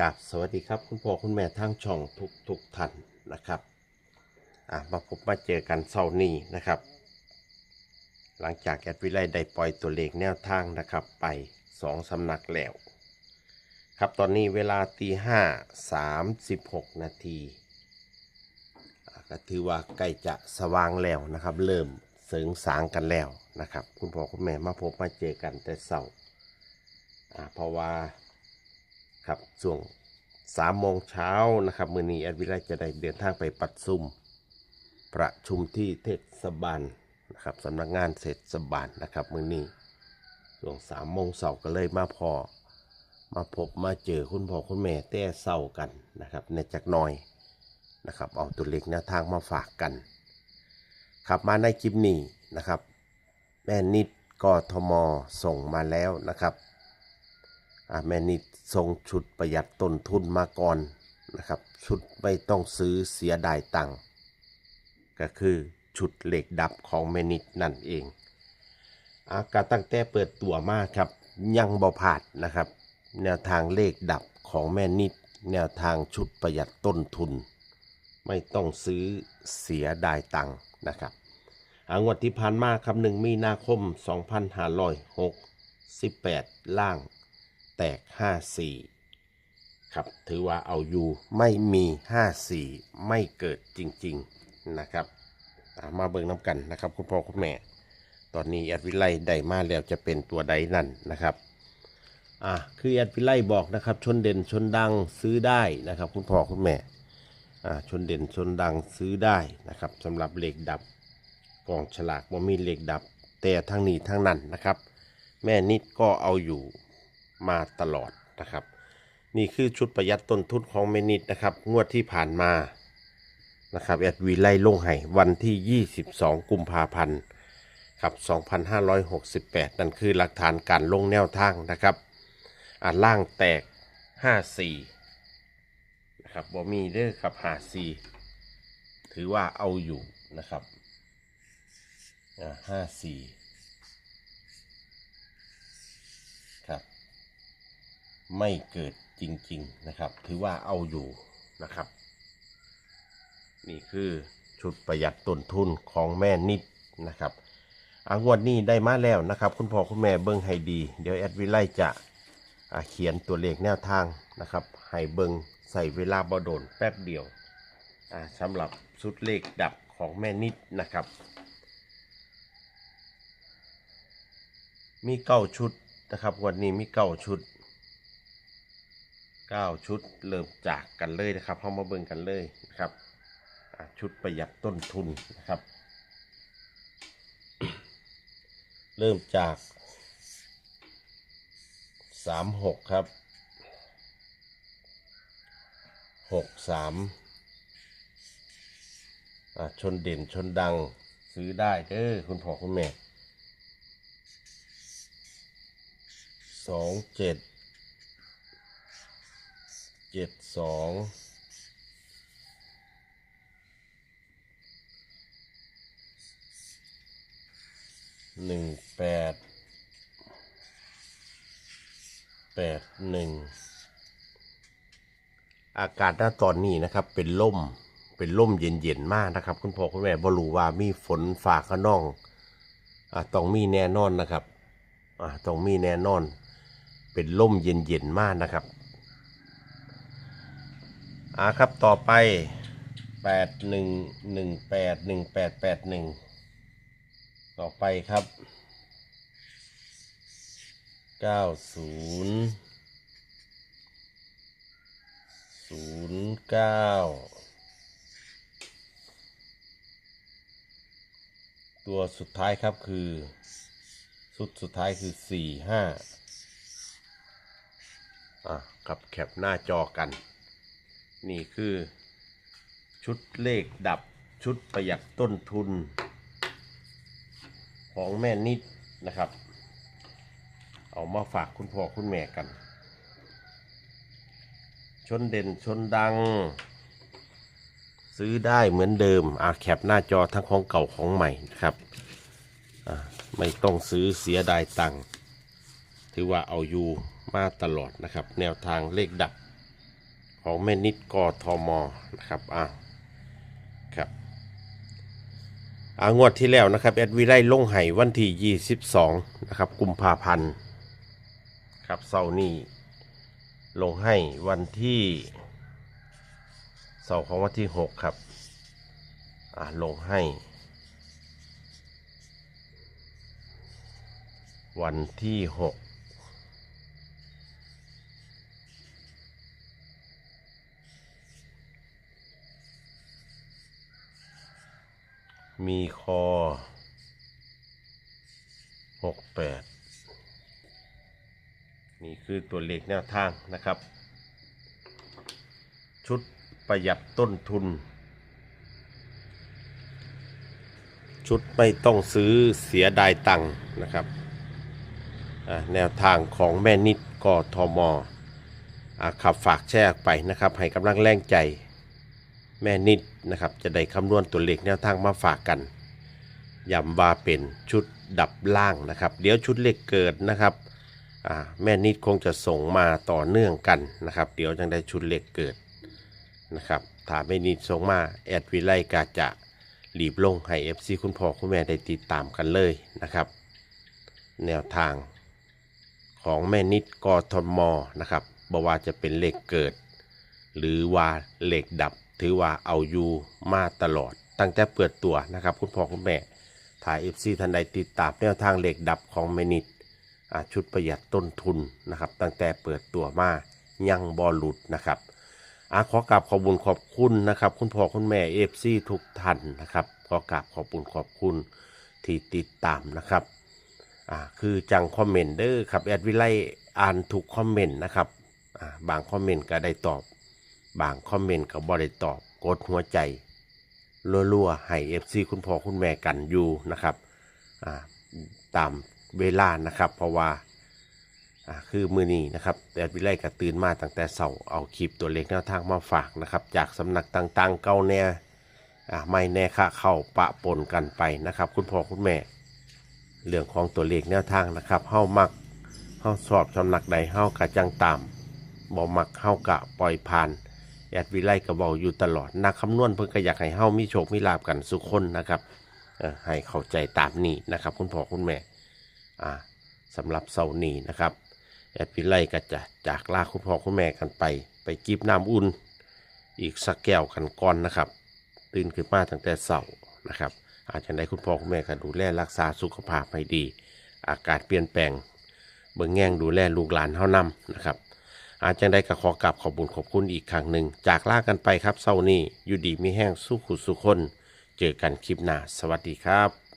กับสวัสดีครับคุณพ่อคุณแม่ทางช่องทุกทุกท่านนะครับอะมาพบมาเจอกันเสาร์นี้นะครับ หลังจากแอดวิไลได้ปล่อยตัวเลขแนวทางนะครับไปสองสำนักแล้วครับตอนนี้เวลาตีห้าสามสิบหกนาทีอะก็ถือว่าใกล้จะสว่างแล้วนะครับ เริ่มเสริงสางกันแล้วนะครับ คุณพ่อคุณแม่มาพบมาเจอกันแต่เสาร์อะเพราะว่า ครับช่วงสามโมงเช้านะครับมือนี้แอดวิไลจะได้เดินทางไปปัดซุ่มประชุมที่เทศบาลนะครับสำนักงานเทศบาลนะครับมือนี้ช่วงสามโมงเสาร์ก็เลยมาพอ มาพบมาเจอคุณพ่อคุณแม่แต่เศร้ากันนะครับในจากน้อยนะครับเอาตัวเล็กแนวทางมาฝากกัน ครับมาในคลิปนี้นะครับ แม่นิดกทมส่งมาแล้วนะครับ แม่นิดส่งชุดประหยัดต้นทุนมาก่อนนะครับ ชุดไม่ต้องซื้อเสียดายตังค์ก็คือชุดเหล็กดับของแม่นิดนั่นเอง อากาตั้งแต่เปิดตัวมาครับ ยังบ่ผาดนะครับ แนวทางเลขดับของแม่นิด แนวทางชุดประหยัดต้นทุน ไม่ต้องซื้อเสียดายตังค์นะครับอางวดที่ผ่านมาครับหนึ่งมีนาคม 2568 ล่าง แตก 54 ครับ ถือว่าเอาอยู่ไม่มี 54 ไม่เกิดจริง ๆ นะครับมาเบิ่งน้ำกันนะครับ คุณพ่อคุณแม่ ตอนนี้แอดวิไลได้มาแล้วจะเป็นตัวใดนั่นนะครับอ่าคือแอดวิไลบอกนะครับ ชนเด่นชนดังซื้อได้นะครับ คุณพ่อคุณแม่อ่าชนเด่นชนดังซื้อได้นะครับสำหรับเหล็กดับกองฉลากว่ามีเหล็กดับ แต่ทั้งนี้ทั้งนั้นนะครับ แม่นิดก็เอาอยู่ มาตลอดนะครับ นี่คือชุดประหยัดต้นทุนของเมนิดนะครับ งวดที่ผ่านมานะครับแอดวีไล่ลงให้วันที่ 22 กุมภาพันธ์ครับ 2568 นั่นคือหลักฐานการลงแนวทางนะครับอ่าล่างแตก 54นะครับบ่มีเด้อครับ54ถือว่าเอาอยู่นะครับอ่า54 ครับ ไม่เกิดจริง ๆนะครับ ถือว่าเอาอยู่นะครับ นี่คือชุดประหยัดต้นทุนของแม่นิดนะครับอางวดนี้ได้มาแล้วนะครับ คุณพ่อคุณแม่เบิ้งให้ดี เดี๋ยวแอดวิไลจะเขียนตัวเลขแนวทางนะครับให้เบิ้งใส่เวลาบโดนแป๊บเดียวสำหรับชุดเลขดับของแม่นิดนะครับ มีเก้าชุดนะครับ วันนี้มีเก้าชุด เก้าชุดเริ่มจากกันเลยนะครับเข้ามาเบิ่งกันเลยนะครับชุดประหยัดต้นทุนนะครับ เริ่มจากสามหกครับหกสามชนเด่นชนดังซื้อได้เด้อคุณพ่อคุณแม่สอง เจ็ดสองหนึ่งแปดแปดหนึ่งอากาศณตอนนี้นะครับเป็นล่มเป็นล่มเย็นๆมากนะครับ คุณพ่อคุณแม่บรู้ว่ามีฝนฟ้าขนองอะต้องมีแน่นอนนะครับอ่าต้องมีแน่นอน เป็นล่มเย็นๆมากนะครับ อ่าครับต่อไปแปดหนึ่งหนึ่งแปดหนึ่งแปดแปดหนึ่งต่อไปครับเก้าศูนย์ศูนย์เก้าตัวสุดท้ายครับคือ สุดสุดท้ายคือสี่ห้าอะครับแคปหน้าจอกัน นี่คือ ชุดเลขดับชุดประหยัดต้นทุน ของแม่นิดนะครับ เอามาฝากคุณพ่อคุณแม่กัน ชนเด่นชนดัง ซื้อได้เหมือนเดิมอะแคปหน้าจอทั้งของเก่าของใหม่นะครับไม่ต้องซื้อเสียดายตังค์ถือว่าเอาอยู่มาตลอดนะครับ แนวทางเลขดับ ของแม่นิดกทมนะครับอ่าครับอางวดที่แล้วนะครับแอดวิไลลงไห้วันที่ 22 นะครับ กุมภาพันธ์ครับเสาร์นี้ลงให้วันที่เสาร์ของวันที่ 6 ครับอ่าลงให้ วันที่ 6 มีคอหกแปดนี่คือตัวเลขแนวทางนะครับ ชุดประหยัดต้นทุน ชุดไม่ต้องซื้อเสียดายตังค์นะครับแนวทางของแม่นิดกทมขับฝากแชร์ไปนะครับ ให้กำลังแรงใจ แม่นิดนะครับจะได้คำนวณตัวเลขแนวทางมาฝากกันย้ำว่าเป็นชุดดับล่างนะครับ เดี๋ยวชุดเลขเกิดนะครับแม่นิดคงจะส่งมาต่อเนื่องกันนะครับ เดี๋ยวจังได้ชุดเลขเกิดนะครับถ้าแม่นิดส่งมาแอดวิไลกาจะรีบลงให้ FC คุณพ่อคุณแม่ได้ติดตามกันเลยนะครับ แนวทางของแม่นิดกทมนะครับบว่าจะเป็นเลขเกิด หรือว่าเหล็กดับ ถือว่าเอาอยู่มาตลอด ตั้งแต่เปิดตัวนะครับ คุณพ่อคุณแม่ถ่ายเอฟซีทันใดติดตามแนวทางเหล็กดับของเมนิดอ่าชุดประหยัดต้นทุนนะครับ ตั้งแต่เปิดตัวมายังบอลลุดนะครับอาขอกราบขอบคุญขอบคุณนะครับ คุณพ่อคุณแม่เอฟซีทุกท่านนะครับ ขอกราบขอบคุณขอบคุณที่ติดตามนะครับอ่าคือจังคอมเมนต์เด้อครับแอดวิไลอ่านทุกคอมเมนต์นะครับอ่าบางคอมเมนต์ก็ได้ตอบ บางคอมเมนต์ก็บ่ได้ตอบกดหัวใจรัวๆให้ FC คุณพ่อคุณแม่กันอยู่นะครับตามเวลานะครับ เพราะว่าคือมือนี้นะครับแต่วิไลก็ตื่นมาตั้งแต่เสาร์เอาคลิปตัวเลขแนวทางมาฝากนะครับ จากสำนักต่างๆ เก่าแน่ไม่แน่ค่ะเข้าปะปนกันไปนะครับ คุณพ่อคุณแม่ เรื่องของตัวเลขแนวทางนะครับเฮ้ามักเฮ้าสอบสำนักใดเฮ้ากะจังตามบ่มักเฮ้ากะปล่อยผ่าน แอดวิไลก็บอกอยู่ตลอดนักคำนวณเพิ่นก็อยากให้เฮามีโชคมีลาบกันสุขคนนะครับให้เข้าใจตามนี้นะครับ คุณพ่อคุณแม่อ่าสำหรับเสาร์นี้นะครับแอดวิไลก็จะจากลาคุณพ่อคุณแม่กันไป ไปจิบน้ำอุ่น อีกสักแก้วกันก่อนนะครับ ตื่นขึ้นมาตั้งแต่เสาร์นะครับ อาจจะได้คุณพ่อคุณแม่ก็ดูแลรักษาสุขภาพให้ดี อากาศเปลี่ยนแปลงเบิ่งแง่งดูแลลูกหลานเฮานำนะครับ อาจจะได้กระขอกลับขอบบุญขอบคุณอีกครั้งหนึ่ง จากลากันไปครับเศร้านี้อยู่ดีมีแห้งสู้ขุดสุคน เจอกันคลิปหน้า สวัสดีครับ